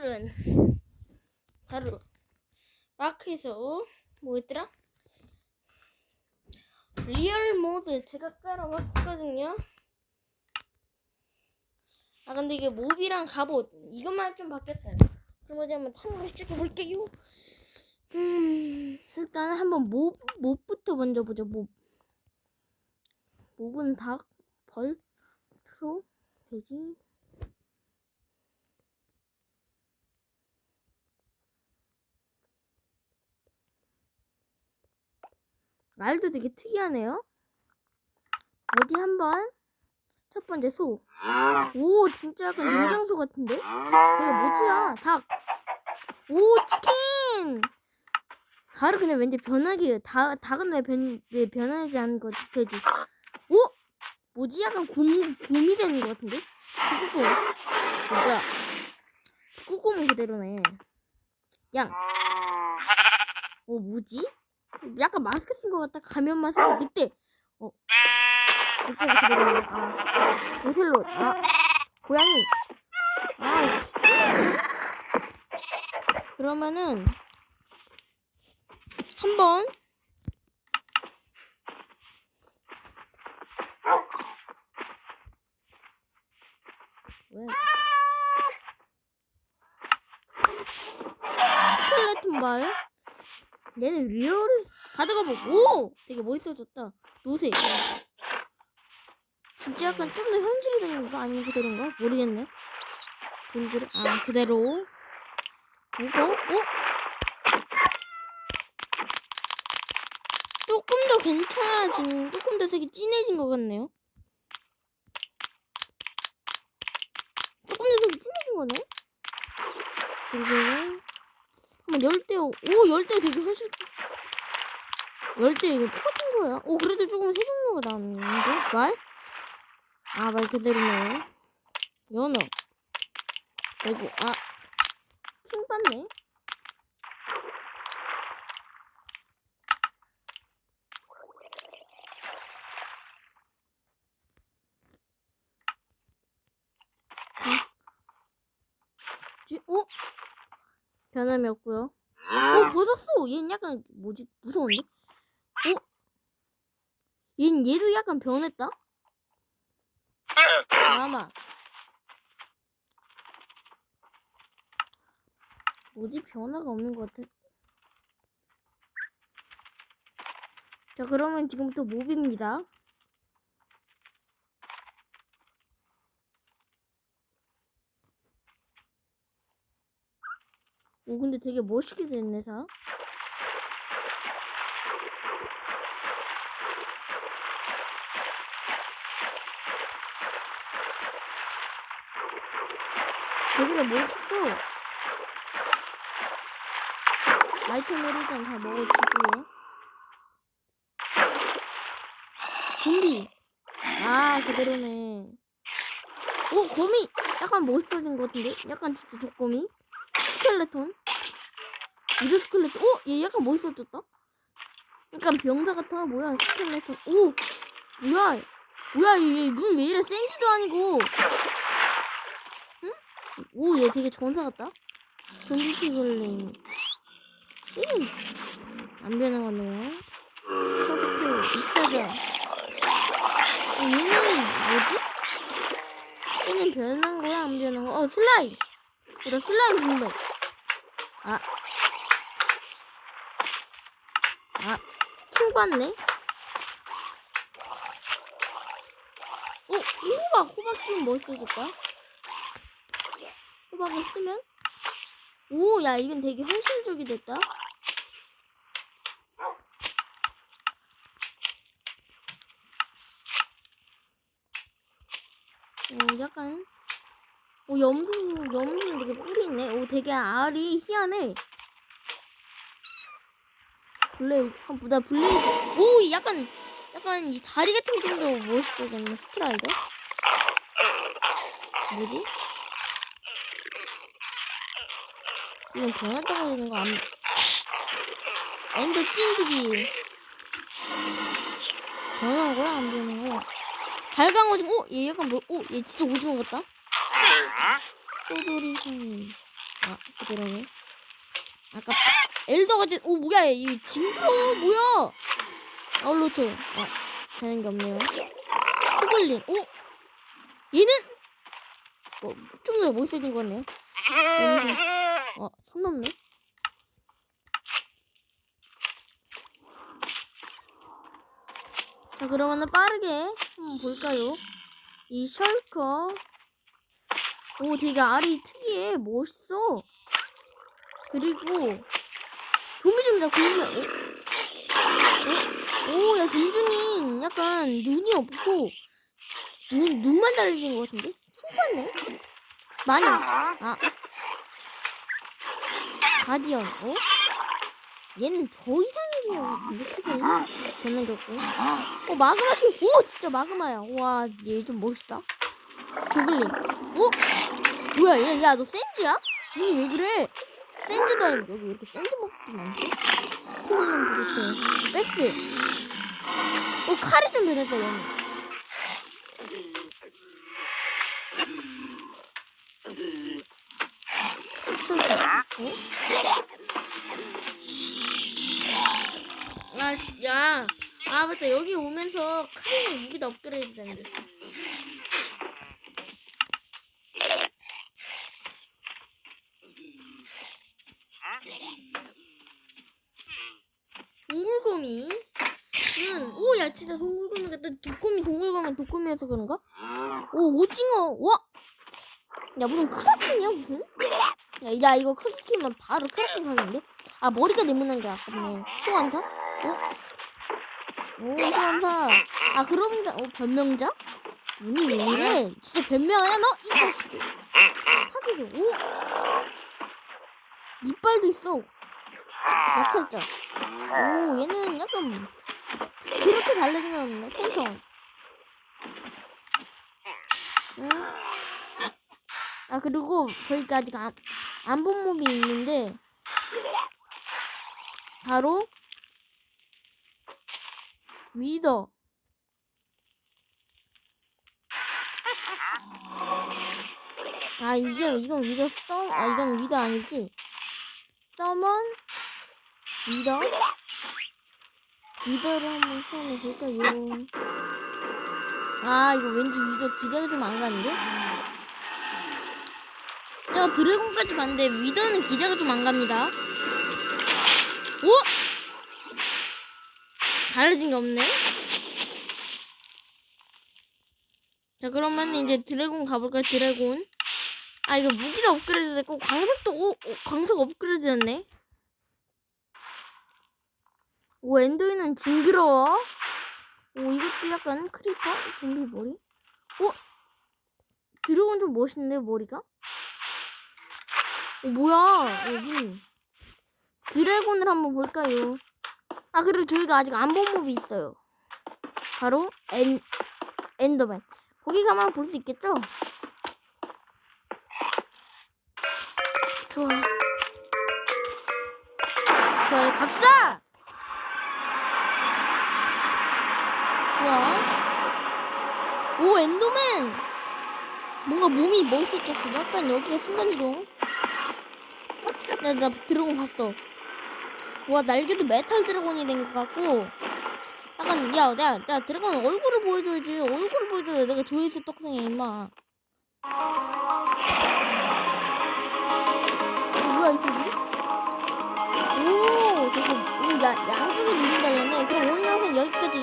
오늘은 바로 마크에서 뭐였더라? 리얼 모드 제가 깔아왔거든요. 아 근데 이게 몹이랑 갑옷 이것만 좀 바뀌었어요. 그럼 이제 한번 탐구를 시작해 볼게요. 음 일단 한번 몹 몹부터 먼저 보죠. 몹 몹은 닭, 벌, 소, 돼지. 말도 되게 특이하네요. 어디 한번 첫 번째 소. 오 진짜 약간 농장소 같은데? 되게 멋지다. 닭. 오 치킨. 닭은 그냥 왠지 변하게 닭 닭은 왜, 변, 왜 변하지 않은 거지 돼지. 오 뭐지 약간 곰 곰이 되는 것 같은데? 북구곰. 어, 뭐야? 북구곰은 그대로네. 양. 오 뭐지? 약간 마스크 쓴 것 같다. 가면 마스크. 늑대. 어. 늑대가 그대로네. 아. 오셀롯. 아. 고양이. 아. 그러면은 한번 왜? 스켈레톤 발. 얘는 리얼을 가다가 보고 되게 멋있어졌다. 노새. 진짜 약간 좀 더 현실이 된 건가 아니면 그대로인가 모르겠네. 돌그래 아 그대로. 이거 어? 조금 더 괜찮아진, 조금 더 색이 진해진 것 같네요. 조금 더 색이 진해진 거네. 돌그래. 열대어. 오 열대어 되게 현실. 열대 이거 똑같은 거야. 오 그래도 조금 새 종류가 나왔는데 말? 아 말 그대로네. 연어. 아이고 아. 킹 받네. 쥐- 어? 변함이 없고요. 어, 벗었어. 얘는 약간 뭐지? 무서운데? 어? 얘는 얘도 약간 변했다. 아마. 뭐지? 변화가 없는 것 같아. 자, 그러면 지금부터 몹입니다. 오, 근데 되게 멋있게 됐네, 사. 되게 멋있어. 아이템을 일단 다 먹어주고요. 좀비. 아, 그대로네. 오, 거미. 약간 멋있어진 것 같은데? 약간 진짜 독거미. 스켈레톤. 이도 스켈레톤. 오! 얘 약간 멋있어졌다. 약간 병사 같아. 뭐야, 스켈레톤. 오! 뭐야. 뭐야, 얘 눈 왜 이래? 생지도 아니고. 응? 오, 얘 되게 전사 같다. 전기피글레인. 응. 안 변한 거네요. 서비스, 익사자. 어, 얘는 뭐지? 얘는 변한 거야? 안 변한 거야? 어, 슬라임. 어, 나 슬라임 궁금해. 아. 아, 킹 받네? 어, 호박, 호박 좀 멋있어질까? 호박을 쓰면? 오, 야, 이건 되게 현실적이 됐다. 어, 약간 오 염소 염소는 되게 뿔이 있네. 오 되게 알이 희한해. 블레이드 한보다 블레이드. 오 약간 약간 이 다리 같은 게 좀 더 멋있어졌네. 스트라이더. 뭐지? 이건 변했다고 되는 거 안. 엔더 찐득이. 변한 거야 안 변한 거? 달강 오징어. 오, 얘 약간 뭐? 오, 얘 진짜 오징어 같다. 또돌이 손님. 아, 그대로네. 아까 엘더가 된, 오, 뭐야, 이 징그러워, 뭐야? 아울로토. 아, 되는 게 없네요. 호글린, 오? 얘는? 어, 좀더 멋있어진 것 같네요. 냄새. 어, 손 넘네. 자, 그러면은 빠르게 한번 볼까요? 이 셜커. 오, 되게 알이 특이해. 멋있어. 그리고, 좀비좀비다, 좀비. 어? 어? 오, 야, 좀비는 약간 눈이 없고, 눈, 눈만 달려진 것 같은데? 킹받네? 마녀. 아. 가디언, 어? 얘는 더것 같은데? 크기는? 변형됐고. 어, 마그마 팀. 오, 진짜 마그마야. 와, 얘 좀 멋있다. 조글린. 어? 뭐야, 얘, 야, 너 센즈야? 눈이 왜 그래? 센즈도 아니고, 여기 왜 이렇게 먹기 많지? 조글린 그렇대. 백스. 어, 칼이 좀 변했다, 얘는. 아, 씨, 야. 아, 맞다. 여기 오면서 칼이랑 무기도 업그레이드 된대. 동굴곰이. 응. 오, 야, 진짜 동굴곰이 같다. 독곰이 동굴곰은 독곰이어서 그런가? 오, 오징어. 와! 야, 무슨 크라켄이야, 무슨? 야, 야 이거 크리스티면 바로 크라켄 가겠는데? 아, 머리가 네모난 게 아깝네. 소환사? 어? 오, 소환사. 아, 그러고 보니까, 어, 변명자? 눈이 왜 이래? 진짜 변명하냐, 너? 이 자식. 하기도, 오? 이빨도 있어. 막혔죠? 오, 얘는 약간, 그렇게 달라진 건 없네. 팬텀. 응? 아, 그리고 저희가 아직 안, 안 본 몹이 있는데, 바로, 위더. 아, 이게, 이건 위더 써, 아, 이건 위더 아니지? 서먼, 위더. 위더를 한번 소환해 볼까요? 아, 이거 왠지 위더 기대가 좀 안 가는데? 저 드래곤까지 봤는데, 위더는 기대가 좀 안 갑니다. 오! 잘해진 게 없네? 자, 그러면 이제 드래곤 가볼까요, 드래곤? 아, 이거 무기가 업그레이드 됐고, 광석도, 오, 오 광석 업그레이드 됐네? 오, 엔더이는 징그러워. 오, 이것도 약간 크리퍼? 좀비 머리? 오! 드래곤 좀 멋있네, 머리가? 어, 뭐야, 여기. 드래곤을 한번 볼까요? 아, 그리고 저희가 아직 안 본 몹이 있어요. 바로, 엔, 엔더맨. 거기 가면 볼 수 있겠죠? 좋아. 좋아요, 갑시다! 좋아. 오, 엔더맨! 뭔가 몸이 멋있었어. 약간 여기가 순간이동. 나, 나 드래곤 봤어. 와, 날개도 메탈 드래곤이 된 것 같고. 약간, 야, 내가, 드래곤 얼굴을 보여줘야지. 얼굴을 보여줘야 내가 조회수 떡상해, 임마. 오, 저거, 오, 야, 눈이 달렸네. 그럼 오늘 영상 여기까지.